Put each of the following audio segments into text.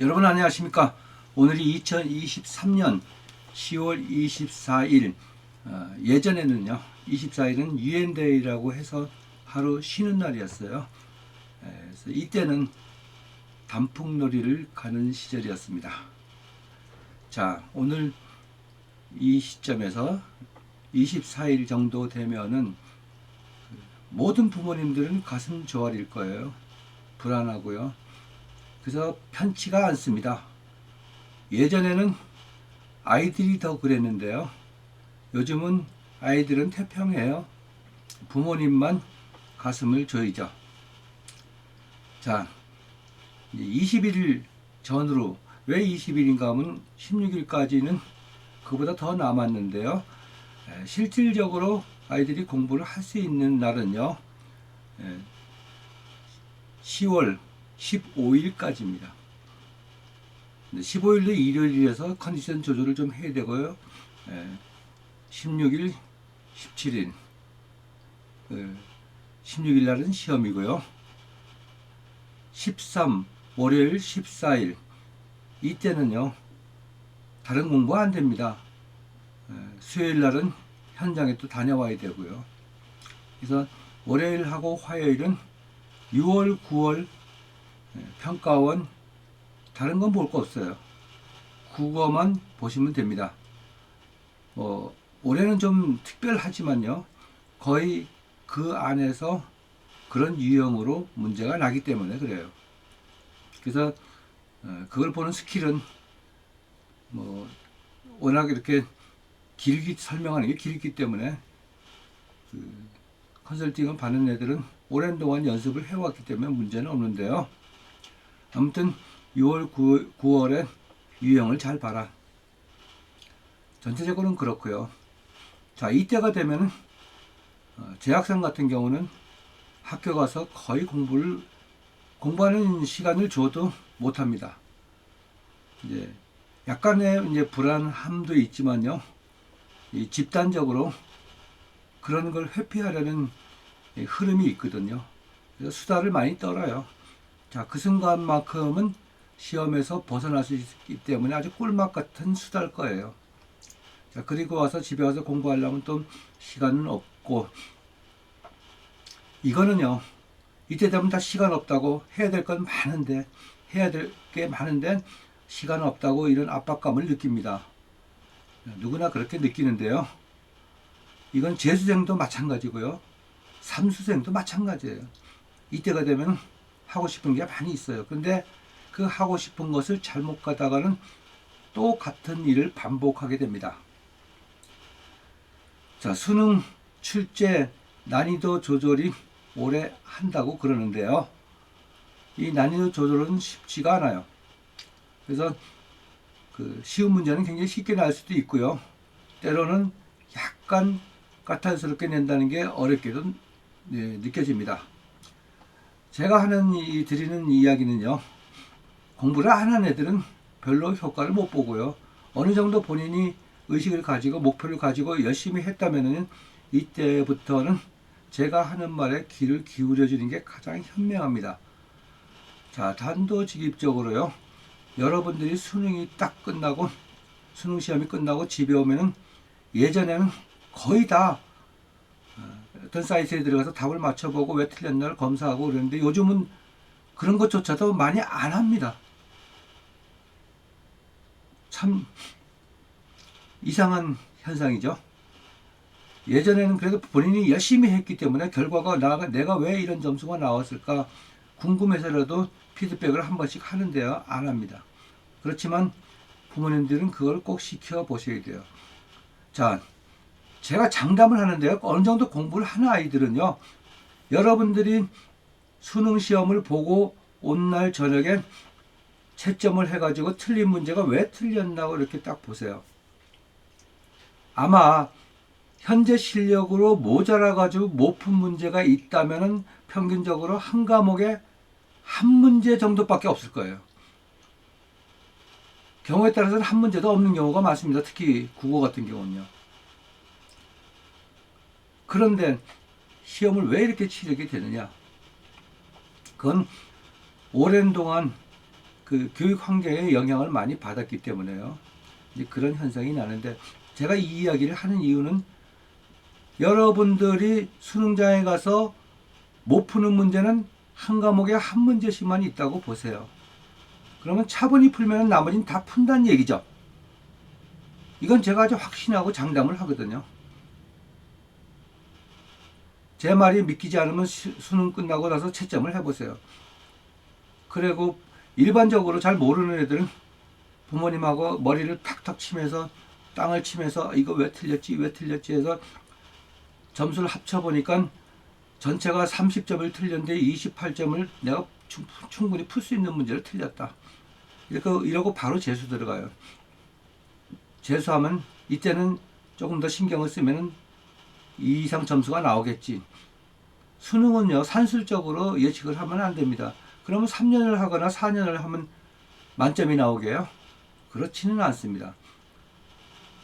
여러분 안녕하십니까? 오늘이 2023년 10월 24일 어, 예전에는요 24일은 유엔데이라고 해서 하루 쉬는 날이었어요. 에, 그래서 이때는 단풍놀이를 가는 시절이었습니다. 자 오늘 이 시점에서 24일 정도 되면은 그 모든 부모님들은 가슴 조아릴 거예요. 불안하고요. 그래서 편치가 않습니다. 예전에는 아이들이 더 그랬는데요. 요즘은 아이들은 태평해요. 부모님만 가슴을 조이죠. 자, 20일 전으로 왜 20일인가 하면 16일까지는 그보다 더 남았는데요. 에, 실질적으로 아이들이 공부를 할 수 있는 날은요. 에, 10월 15일까지입니다. 15일도 일요일이라서 컨디션 조절을 좀 해야 되고요. 에, 16일, 17일, 16일 날은 시험이고요. 13, 월요일 14일 이때는요 다른 공부 안 됩니다. 에, 수요일 날은 현장에 또 다녀와야 되고요. 그래서 월요일하고 화요일은 6월, 9월 예, 평가원 다른 건 볼 거 없어요. 국어만 보시면 됩니다. 뭐 올해는 좀 특별하지만요. 거의 그 안에서 그런 유형으로 문제가 나기 때문에 그래요. 그래서 어, 그걸 보는 스킬은 뭐 워낙 이렇게 길게 설명하는 게 길기 때문에 그 컨설팅을 받는 애들은 오랜 동안 연습을 해왔기 때문에 문제는 없는데요. 아무튼 6월, 9, 9월에 유형을 잘 봐라. 전체적으로는 그렇고요. 자, 이때가 되면 어, 재학생 같은 경우는 학교 가서 거의 공부를 공부하는 시간을 줘도 못합니다. 이제 약간의 이제 불안함도 있지만요. 이 집단적으로 그런 걸 회피하려는 이 흐름이 있거든요. 그래서 수다를 많이 떨어요. 자, 그 순간만큼은 시험에서 벗어날 수 있기 때문에 아주 꿀맛 같은 수다일 거예요. 자, 그리고 와서 집에 와서 공부하려면 또 시간은 없고, 이거는요, 이때 되면 다 시간 없다고 해야 될 건 많은데, 해야 될 게 많은데, 시간 없다고 이런 압박감을 느낍니다. 누구나 그렇게 느끼는데요. 이건 재수생도 마찬가지고요. 삼수생도 마찬가지예요. 이때가 되면 하고 싶은 게 많이 있어요. 근데 그 하고 싶은 것을 잘못 가다가는 또 같은 일을 반복하게 됩니다. 자, 수능 출제 난이도 조절이 오래 한다고 그러는데요. 이 난이도 조절은 쉽지가 않아요. 그래서 그 쉬운 문제는 굉장히 쉽게 날 수도 있고요. 때로는 약간 까탈스럽게 낸다는 게 어렵게도 네, 느껴집니다. 제가 하는 이 드리는 이야기는요. 공부를 안 하는 애들은 별로 효과를 못 보고요. 어느 정도 본인이 의식을 가지고 목표를 가지고 열심히 했다면은 이때부터는 제가 하는 말에 귀를 기울여 주는 게 가장 현명합니다. 자, 단도직입적으로요. 여러분들이 수능이 딱 끝나고 수능 시험이 끝나고 집에 오면은 예전에는 거의 다 어, 어떤 사이트에 들어가서 답을 맞춰보고 왜 틀렸나를 검사하고 그러는데 요즘은 그런 것조차도 많이 안 합니다. 참 이상한 현상이죠. 예전에는 그래도 본인이 열심히 했기 때문에 결과가 나 내가 왜 이런 점수가 나왔을까 궁금해서라도 피드백을 한 번씩 하는데요. 안 합니다. 그렇지만 부모님들은 그걸 꼭 시켜 보셔야 돼요. 자, 제가 장담을 하는데요. 어느 정도 공부를 하는 아이들은요. 여러분들이 수능 시험을 보고 온 날 저녁에 채점을 해가지고 틀린 문제가 왜 틀렸나고 이렇게 딱 보세요. 아마 현재 실력으로 모자라가지고 못 푼 문제가 있다면은 평균적으로 한 과목에 한 문제 정도밖에 없을 거예요. 경우에 따라서는 한 문제도 없는 경우가 많습니다. 특히 국어 같은 경우는요. 그런데 시험을 왜 이렇게 치르게 되느냐? 그건 오랜 동안 그 교육 환경에 영향을 많이 받았기 때문에요. 이제 그런 현상이 나는데 제가 이 이야기를 하는 이유는 여러분들이 수능장에 가서 못 푸는 문제는 한 과목에 한 문제씩만 있다고 보세요. 그러면 차분히 풀면 나머지는 다 푼다는 얘기죠. 이건 제가 아주 확신하고 장담을 하거든요. 제 말이 믿기지 않으면 시- 수능 끝나고 나서 채점을 해보세요. 그리고 일반적으로 잘 모르는 애들은 부모님하고 머리를 탁탁 치면서 땅을 치면서 이거 왜 틀렸지 왜 틀렸지 해서 점수를 합쳐보니까 전체가 30점을 틀렸는데 28점을 내가 충- 충분히 풀 수 있는 문제를 틀렸다. 이렇게 이러고 바로 재수 들어가요. 재수하면 이때는 조금 더 신경을 쓰면은 이 이상 점수가 나오겠지. 수능은요 산술적으로 예측을 하면 안 됩니다. 그러면 3년을 하거나 4년을 하면 만점이 나오게요? 그렇지는 않습니다.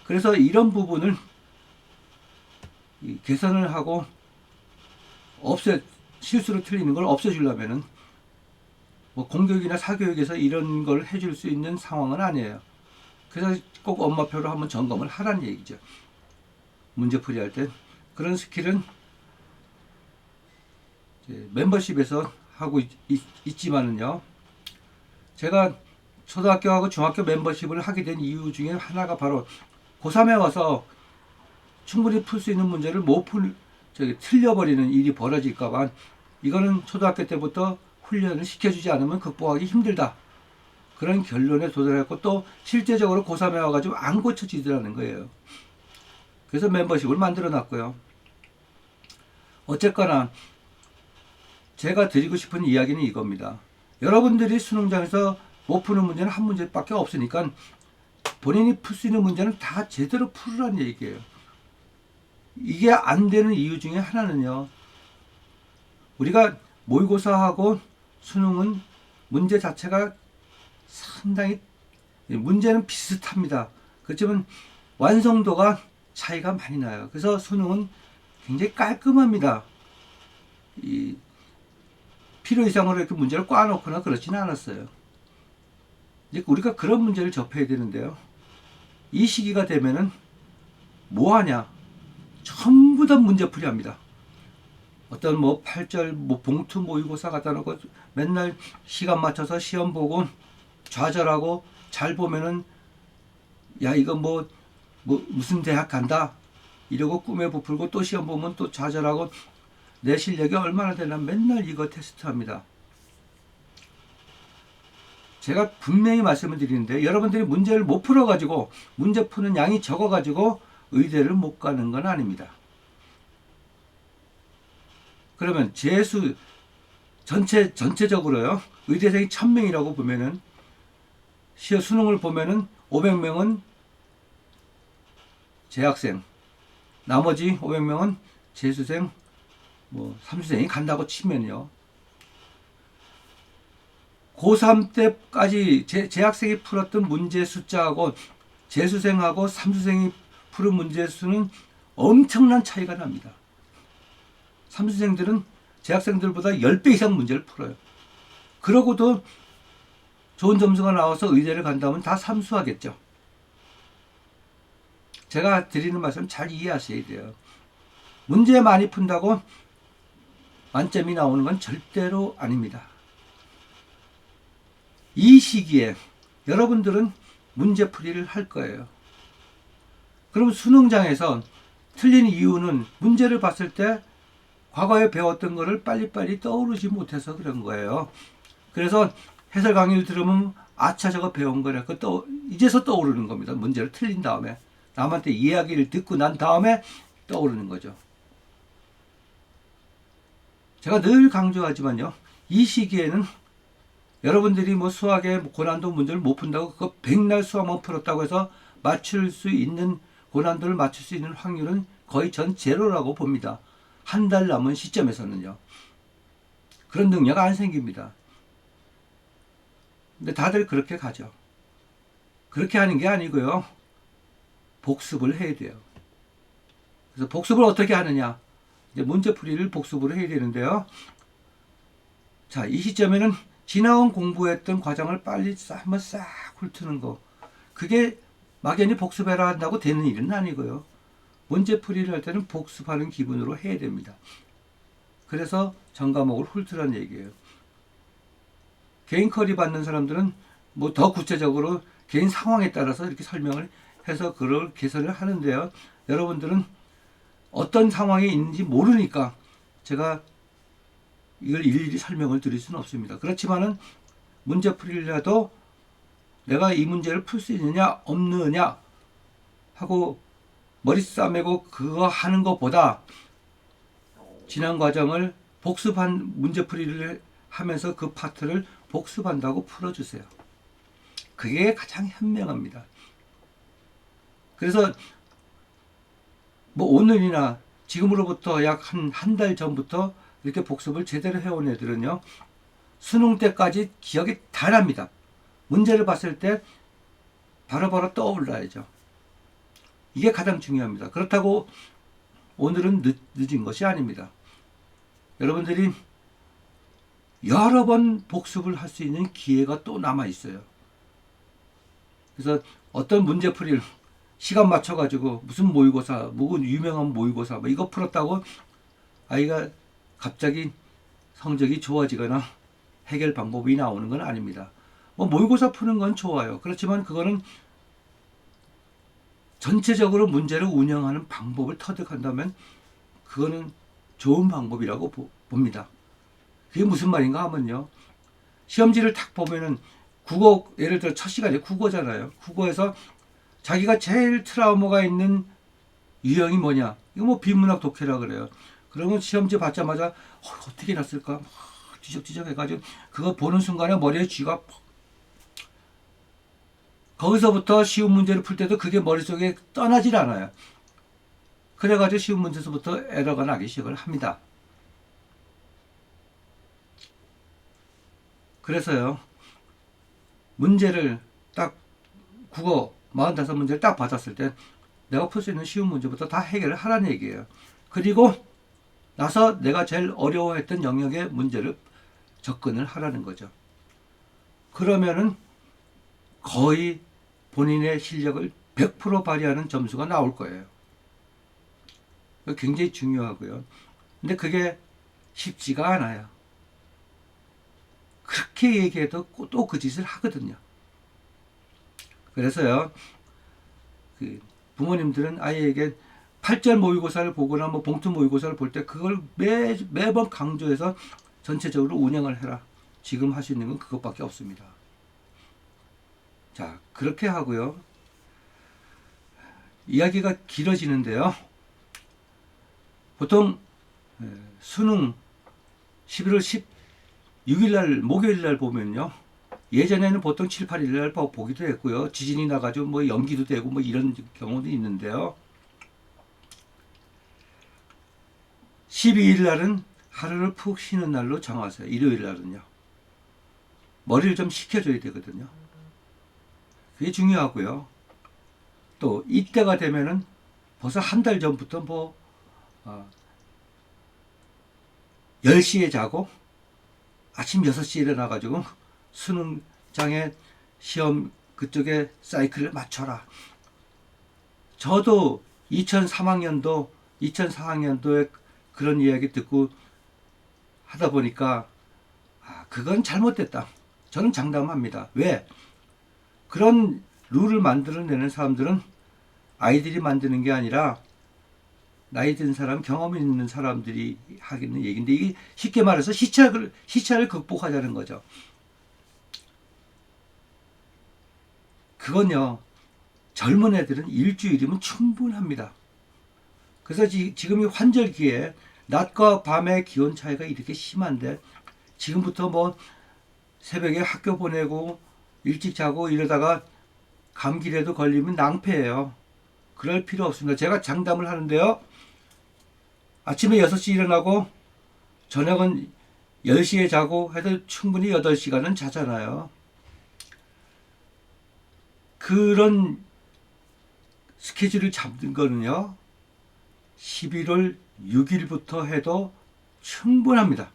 그래서 이런 부분을 이 개선을 하고 없애 실수로 틀리는 걸 없애주려면은 뭐 공교육이나 사교육에서 이런 걸 해줄 수 있는 상황은 아니에요. 그래서 꼭 엄마표로 한번 점검을 하라는 얘기죠. 문제풀이 할 때 그런 스킬은 멤버십에서 하고 있, 지만은요 제가 초등학교하고 중학교 멤버십을 하게 된 이유 중에 하나가 바로 고3에 와서 충분히 풀 수 있는 문제를 못 풀, 저기 틀려버리는 일이 벌어질까봐 이거는 초등학교 때부터 훈련을 시켜주지 않으면 극복하기 힘들다. 그런 결론에 도달했고 또 실제적으로 고3에 와가지고 안 고쳐지더라는 거예요. 그래서 멤버십을 만들어 놨고요. 어쨌거나 제가 드리고 싶은 이야기는 이겁니다. 여러분들이 수능장에서 못 푸는 문제는 한 문제밖에 없으니까 본인이 풀 수 있는 문제는 다 제대로 풀으라는 얘기예요. 이게 안 되는 이유 중에 하나는요. 우리가 모의고사하고 수능은 문제 자체가 상당히 문제는 비슷합니다. 그렇지만 완성도가 차이가 많이 나요. 그래서 수능은 굉장히 깔끔합니다. 이 필요 이상으로 이렇게 문제를 꽈놓거나 그렇지는 않았어요. 이제 우리가 그런 문제를 접해야 되는데요. 이 시기가 되면은 뭐 하냐? 전부 다 문제풀이 합니다. 어떤 뭐 8절 뭐 봉투 모의고사 갖다 놓고 맨날 시간 맞춰서 시험 보고 좌절하고 잘 보면은 야 이거 뭐, 뭐 무슨 대학 간다 이러고 꿈에 부풀고 또 시험 보면 또 좌절하고 내 실력이 얼마나 되나 맨날 이거 테스트합니다. 제가 분명히 말씀을 드리는데 여러분들이 문제를 못 풀어가지고 문제 푸는 양이 적어가지고 의대를 못 가는 건 아닙니다. 그러면 재수 전체 전체적으로요 의대생이 1000명이라고 보면은 시어 수능을 보면은 500명은 재학생 나머지 500명은 재수생 뭐 삼수생이 간다고 치면요 고3 때까지 재, 재학생이 풀었던 문제 숫자하고 재수생하고 삼수생이 푸른 문제 수는 엄청난 차이가 납니다. 삼수생들은 재학생들보다 10배 이상 문제를 풀어요. 그러고도 좋은 점수가 나와서 의대를 간다면 다 삼수하겠죠. 제가 드리는 말씀 잘 이해하셔야 돼요. 문제 많이 푼다고 만점이 나오는 건 절대로 아닙니다. 이 시기에 여러분들은 문제풀이를 할 거예요. 그럼 수능장에서 틀린 이유는 문제를 봤을 때 과거에 배웠던 거를 빨리빨리 떠오르지 못해서 그런 거예요. 그래서 해설 강의를 들으면 아차 저거 배운 거래. 그또 이제서 떠오르는 겁니다. 문제를 틀린 다음에 남한테 이야기를 듣고 난 다음에 떠오르는 거죠. 제가 늘 강조하지만요. 이 시기에는 여러분들이 뭐 수학에 고난도 문제를 못 푼다고 그거 백날 수학만 풀었다고 해서 맞출 수 있는 고난도를 맞출 수 있는 확률은 거의 전 제로라고 봅니다. 한 달 남은 시점에서는요. 그런 능력 안 생깁니다. 근데 다들 그렇게 가죠. 그렇게 하는 게 아니고요. 복습을 해야 돼요. 그래서 복습을 어떻게 하느냐? 이제 문제풀이를 복습을 해야 되는데요. 자, 이 시점에는 지나온 공부했던 과정을 빨리 싹 한번 싹 훑는 거. 그게 막연히 복습해라 한다고 되는 일은 아니고요. 문제 풀이를 할 때는 복습하는 기분으로 해야 됩니다. 그래서 전 과목을 훑으란 얘기예요. 개인 커리 받는 사람들은 뭐 더 구체적으로 개인 상황에 따라서 이렇게 설명을 해서 그걸 개선을 하는데요. 여러분들은 어떤 상황에 있는지 모르니까 제가 이걸 일일이 설명을 드릴 수는 없습니다. 그렇지만은 문제 풀이라도 내가 이 문제를 풀 수 있느냐 없느냐 하고 머리 싸매고 그거 하는 것보다 지난 과정을 복습한 문제 풀이를 하면서 그 파트를 복습한다고 풀어주세요. 그게 가장 현명합니다. 그래서 뭐 오늘이나 지금으로부터 약 한 한 달 전부터 이렇게 복습을 제대로 해온 애들은요 수능 때까지 기억이 다 납니다. 문제를 봤을 때 바로 바로 떠올라야죠. 이게 가장 중요합니다. 그렇다고 오늘은 늦, 늦은 것이 아닙니다. 여러분들이 여러 번 복습을 할 수 있는 기회가 또 남아 있어요. 그래서 어떤 문제풀이를 시간 맞춰가지고 무슨 모의고사, 무슨 유명한 모의고사, 뭐 이거 풀었다고 아이가 갑자기 성적이 좋아지거나 해결 방법이 나오는 건 아닙니다. 뭐 모의고사 푸는 건 좋아요. 그렇지만 그거는 전체적으로 문제를 운영하는 방법을 터득한다면 그거는 좋은 방법이라고 보- 봅니다. 그게 무슨 말인가 하면요. 시험지를 딱 보면은 국어 예를 들어 첫 시간에 국어잖아요. 국어에서 자기가 제일 트라우마가 있는 유형이 뭐냐? 이거 뭐 비문학 독해라 그래요. 그러면 시험지 받자마자 어, 어떻게 났을까? 막 뒤적뒤적 해가지고 그거 보는 순간에 머리에 쥐가 퍽. 거기서부터 쉬운 문제를 풀 때도 그게 머릿속에 떠나질 않아요. 그래가지고 쉬운 문제에서부터 에러가 나기 시작을 합니다. 그래서요, 문제를 딱 국어 45 문제를 딱 받았을 때 내가 풀 수 있는 쉬운 문제부터 다 해결을 하라는 얘기예요. 그리고 나서 내가 제일 어려워했던 영역의 문제를 접근을 하라는 거죠. 그러면은 거의 본인의 실력을 100% 발휘하는 점수가 나올 거예요. 굉장히 중요하고요. 근데 그게 쉽지가 않아요. 그렇게 얘기해도 또 그 짓을 하거든요. 그래서요, 그 부모님들은 아이에게 8절 모의고사를 보거나 뭐 봉투 모의고사를 볼 때 그걸 매, 매번 강조해서 전체적으로 운영을 해라. 지금 있는 건 그것밖에 없습니다. 자, 그렇게 하고요. 이야기가 길어지는데요. 보통 에, 수능 11월 16일 날 목요일 날 보면요. 예전에는 보통 7, 8일 날 보- 보기도 했고요. 지진이 나가지고 뭐 연기도 되고 뭐 이런 경우도 있는데요. 12일 날은 하루를 푹 쉬는 날로 정하세요. 일요일 날은요. 머리를 좀 식혀줘야 되거든요. 그게 중요하고요. 또 이때가 되면은 벌써 한 달 전부터 뭐 어, 10시에 자고 아침 6시에 일어나가지고 수능장에 시험 그쪽에 사이클을 맞춰라. 저도 2003학년도, 2004학년도에 그런 이야기 듣고 하다 보니까 아, 그건 잘못됐다. 저는 장담합니다. 왜? 그런 룰을 만들어내는 사람들은 아이들이 만드는 게 아니라 나이 든 사람, 경험 있는 사람들이 하겠는 얘기인데 이게 쉽게 말해서 시차를 시차를 극복하자는 거죠. 그건요. 젊은 애들은 일주일이면 충분합니다. 그래서 지, 지금 이 환절기에 낮과 밤의 기온 차이가 이렇게 심한데 지금부터 뭐 새벽에 학교 보내고 일찍 자고 이러다가 감기라도 걸리면 낭패예요. 그럴 필요 없습니다. 제가 장담을 하는데요. 아침에 6시 일어나고 저녁은 10시에 자고 해도 충분히 8시간은 자잖아요. 그런 스케줄을 잡는 거는요. 11월 6일부터 해도 충분합니다.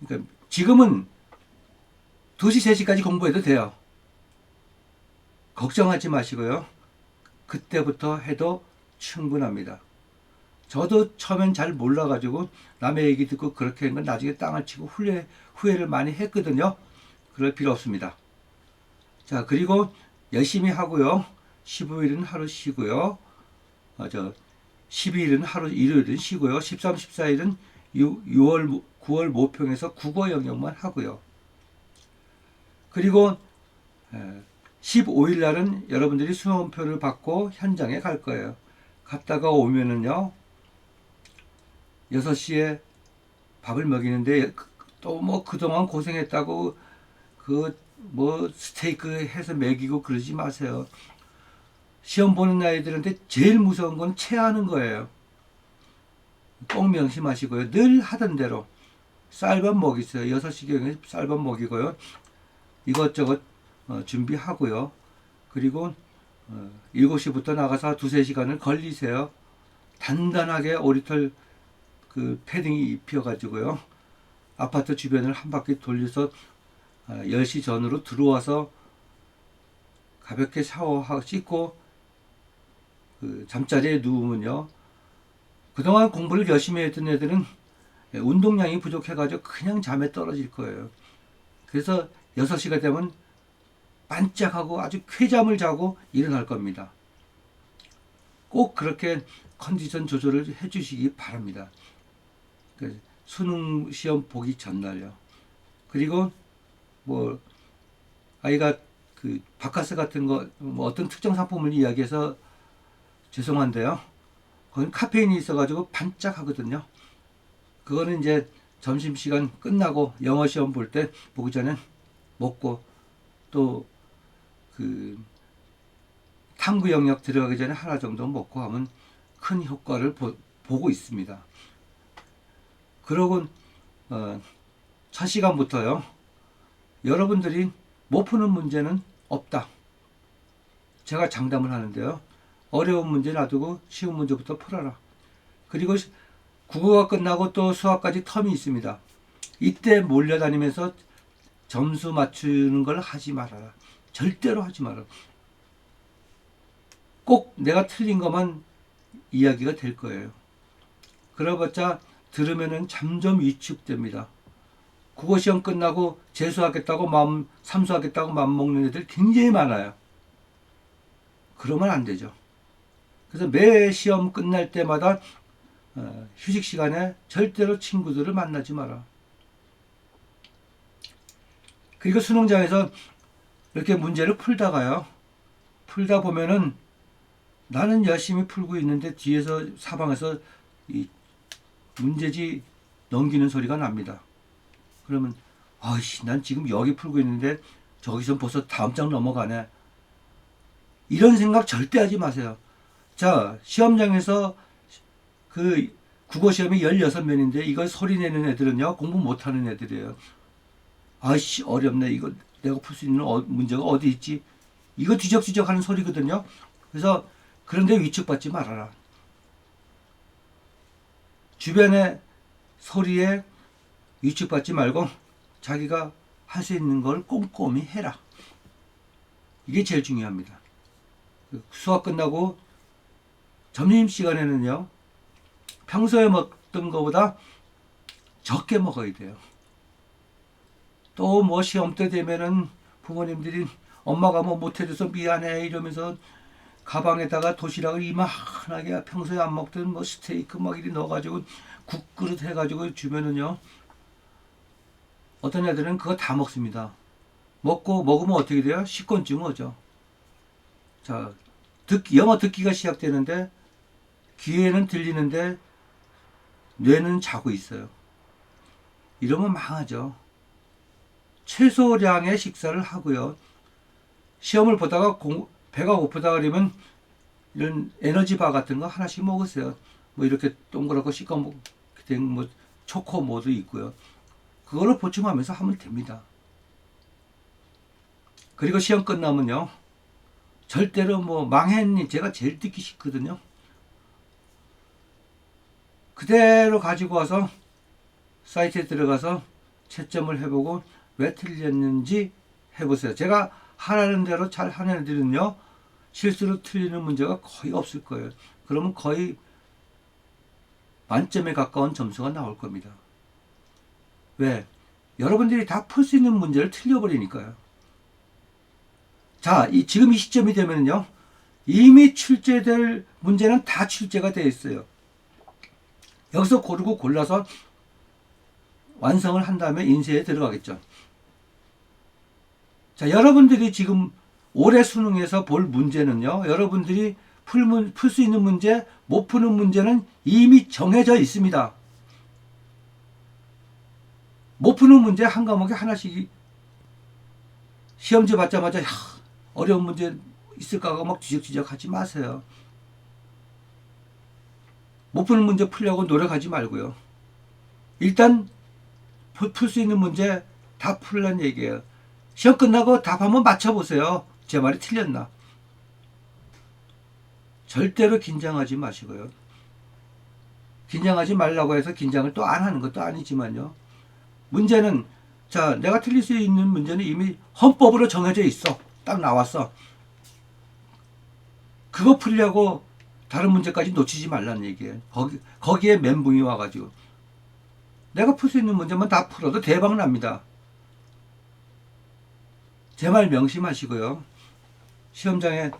그러니까 지금은 2시, 3시까지 공부해도 돼요. 걱정하지 마시고요. 그때부터 해도 충분합니다. 저도 처음엔 잘 몰라가지고 남의 얘기 듣고 그렇게 한 건 나중에 땅을 치고 후회, 후회를 많이 했거든요. 그럴 필요 없습니다. 자, 그리고 열심히 하고요. 15일은 하루 쉬고요. 어, 저 12일은 하루 일요일은 쉬고요. 13, 14일은 6, 월 9월 모평에서 국어 영역만 하고요. 그리고 15일 날은 여러분들이 수험표를 받고 현장에 갈 거예요. 갔다가 오면은요. 6시에 밥을 먹이는데 또 뭐 그동안 고생했다고 그 뭐 스테이크 해서 먹이고 그러지 마세요. 시험 보는 아이들한테 제일 무서운 건 체하는 거예요. 꼭 명심하시고요. 늘 하던 대로 쌀밥 먹이세요. 6시경에 쌀밥 먹이고요. 이것저것 어, 준비하고요. 그리고 어, 7시부터 나가서 두세 시간을 걸리세요. 단단하게 오리털 그 패딩이 입혀가지고요. 아파트 주변을 한 바퀴 돌려서 어, 10시 전으로 들어와서 가볍게 샤워하고 씻고 그 잠자리에 누우면요. 그동안 공부를 열심히 했던 애들은 운동량이 부족해가지고 그냥 잠에 떨어질 거예요. 그래서 6시가 되면 반짝하고 아주 쾌잠을 자고 일어날 겁니다. 꼭 그렇게 컨디션 조절을 해주시기 바랍니다. 그 수능 시험 보기 전날요. 그리고 뭐 아이가 그 바카스 같은 거 뭐 어떤 특정 상품을 이야기해서 죄송한데요. 거긴 카페인이 있어가지고 반짝하거든요. 그거는 이제 점심시간 끝나고 영어 시험 볼 때 보기 전에 먹고 또 그 탐구 영역 들어가기 전에 하나 정도 먹고 하면 큰 효과를 보, 고 있습니다. 그러고 어, 첫 시간부터요. 여러분들이 못 푸는 문제는 없다. 제가 장담을 하는데요. 어려운 문제 놔두고 쉬운 문제부터 풀어라. 그리고 시- 국어가 끝나고 또 수학까지 텀이 있습니다. 이때 몰려다니면서 점수 맞추는 걸 하지 말아라. 절대로 하지 마라. 꼭 내가 틀린 것만 이야기가 될 거예요. 그러봤자 들으면은 점점 위축됩니다. 국어 시험 끝나고 재수하겠다고 마음 삼수하겠다고 마음 먹는 애들 굉장히 많아요. 그러면 안 되죠. 그래서 매 시험 끝날 때마다 어, 휴식 시간에 절대로 친구들을 만나지 마라. 그리고 수능장에서 이렇게 문제를 풀다가요. 풀다 보면은 나는 열심히 풀고 있는데 뒤에서 사방에서 이 문제지 넘기는 소리가 납니다. 그러면 아이씨 난 지금 여기 풀고 있는데 저기서 벌써 다음 장 넘어가네. 이런 생각 절대 하지 마세요. 자, 시험장에서 그 국어 시험이 16면인데 이걸 소리 내는 애들은요. 공부 못 하는 애들이에요. 아이씨 어렵네. 이거 내가 풀 수 있는 어- 문제가 어디 있지? 이거 뒤적뒤적 하는 소리거든요. 그래서 그런데 위축받지 말아라. 주변의 소리에 위축받지 말고 자기가 할 수 있는 걸 꼼꼼히 해라. 이게 제일 중요합니다. 그 수학 끝나고 점심 시간에는요, 평소에 먹던 것보다 적게 먹어야 돼요. 또 뭐 시험 때 되면은 부모님들이 엄마가 뭐 못해줘서 미안해 이러면서 가방에다가 도시락을 이만하게 평소에 안 먹던 뭐 스테이크 막 이리 넣어가지고 국그릇 해가지고 주면은요 어떤 애들은 그거 다 먹습니다. 먹고 먹으면 어떻게 돼요? 식곤증 오죠. 자, 듣 영어 듣기가 시작되는데 귀에는 들리는데 뇌는 자고 있어요. 이러면 망하죠. 최소량의 식사를 하고요. 시험을 보다가 공- 배가 고프다 그러면 이런 에너지바 같은 거 하나씩 먹으세요. 뭐 이렇게 동그랗고 시꺼멓게 뭐 초코 모드 있고요. 그거를 보충하면서 하면 됩니다. 그리고 시험 끝나면요. 절대로 뭐 망했니 제가 제일 듣기 싫거든요. 그대로 가지고 와서 사이트에 들어가서 채점을 해보고 왜 틀렸는지 해보세요. 제가 하라는 대로 잘 하는 애들은요, 실수로 틀리는 문제가 거의 없을 거예요. 그러면 거의 만점에 가까운 점수가 나올 겁니다. 왜? 여러분들이 다 풀 수 있는 문제를 틀려버리니까요. 자, 이, 지금 이 시점이 되면요, 이미 출제될 문제는 다 출제가 되어 있어요. 여기서 고르고 골라서 완성을 한 다음에 인쇄에 들어가겠죠. 자, 여러분들이 지금 올해 수능에서 볼 문제는요, 여러분들이 풀 수 있는 문제, 못 푸는 문제는 이미 정해져 있습니다. 못 푸는 문제 한 과목에 하나씩 시험지 받자마자 야, 어려운 문제 있을까가 막 뒤적뒤적 하지 마세요. 못 푸는 문제 풀려고 노력하지 말고요. 일단 풀 수 있는 문제 다 풀란 얘기예요. 시험 끝나고 답 한번 맞춰보세요. 제 말이 틀렸나? 절대로 긴장하지 마시고요. 긴장하지 말라고 해서 긴장을 또 안 하는 것도 아니지만요. 문제는 자 내가 틀릴 수 있는 문제는 이미 헌법으로 정해져 있어. 딱 나왔어. 그거 풀려고 다른 문제까지 놓치지 말라는 얘기예요. 거기, 거기에 멘붕이 와가지고. 내가 풀 수 있는 문제만 다 풀어도 대박 납니다. 제 말 명심하시고요. 시험장에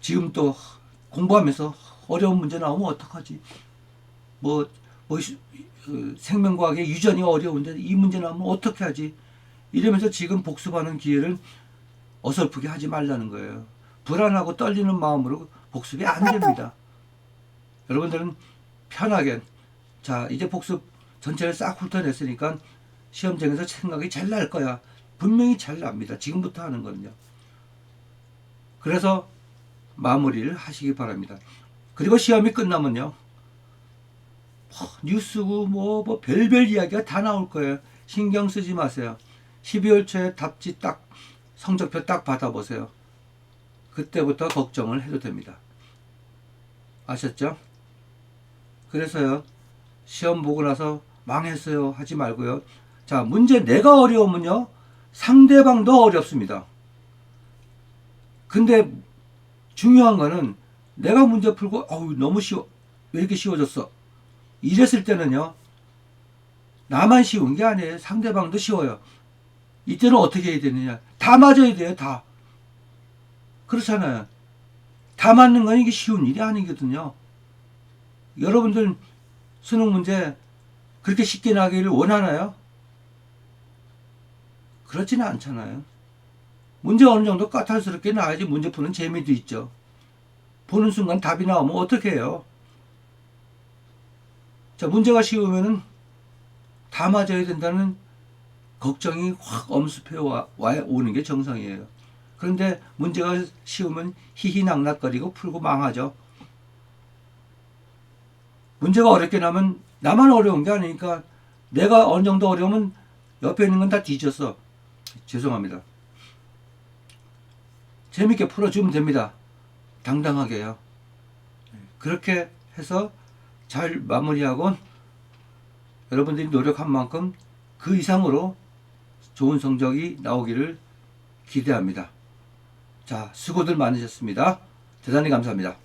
지금 또 공부하면서 어려운 문제 나오면 어떡하지? 뭐, 뭐, 시- 그 생명과학의 유전이 어려운데 이 문제 나오면 어떻게 하지? 이러면서 지금 복습하는 기회를 어설프게 하지 말라는 거예요. 불안하고 떨리는 마음으로 복습이 안 됩니다. 여러분들은 편하게 자 이제 복습 전체를 싹 훑어냈으니까 시험장에서 생각이 잘 날 거야. 분명히 잘 납니다. 지금부터 하는 건요. 그래서 마무리를 하시기 바랍니다. 그리고 시험이 끝나면요. 뭐, 뉴스고 뭐, 뭐 별별 이야기가 다 나올 거예요. 신경 쓰지 마세요. 12월 초에 답지 딱 성적표 딱 받아보세요. 그때부터 걱정을 해도 됩니다. 아셨죠? 그래서요. 시험 보고 나서 망했어요 하지 말고요. 자, 문제 내가 어려우면요. 상대방도 어렵습니다. 근데 중요한 거는 내가 문제 풀고 어우 너무 쉬워. 왜 이렇게 쉬워졌어? 이랬을 때는요. 나만 쉬운 게 아니에요. 상대방도 쉬워요. 이때는 어떻게 해야 되느냐? 다 맞아야 돼요, 다. 그렇잖아요. 다 맞는 건 이게 쉬운 일이 아니거든요. 여러분들 수능 문제 그렇게 쉽게 나기를 원하나요? 그렇지는 않잖아요. 문제 어느 정도 까탈스럽게 나야지 문제 푸는 재미도 있죠. 보는 순간 답이 나오면 어떻게 해요? 자, 문제가 쉬우면은 다 맞아야 된다는 걱정이 확 엄습해 와, 와 오는 게 정상이에요. 그런데 문제가 쉬우면 희희낙낙거리고 풀고 망하죠. 문제가 어렵게 나면 나만 어려운 게 아니니까 내가 어느 정도 어려우면 옆에 있는 건 다 뒤졌어. 죄송합니다. 재밌게 풀어주면 됩니다. 당당하게요. 그렇게 해서 잘 마무리하고 여러분들이 노력한 만큼 그 이상으로 좋은 성적이 나오기를 기대합니다. 자, 수고들 많으셨습니다. 대단히 감사합니다.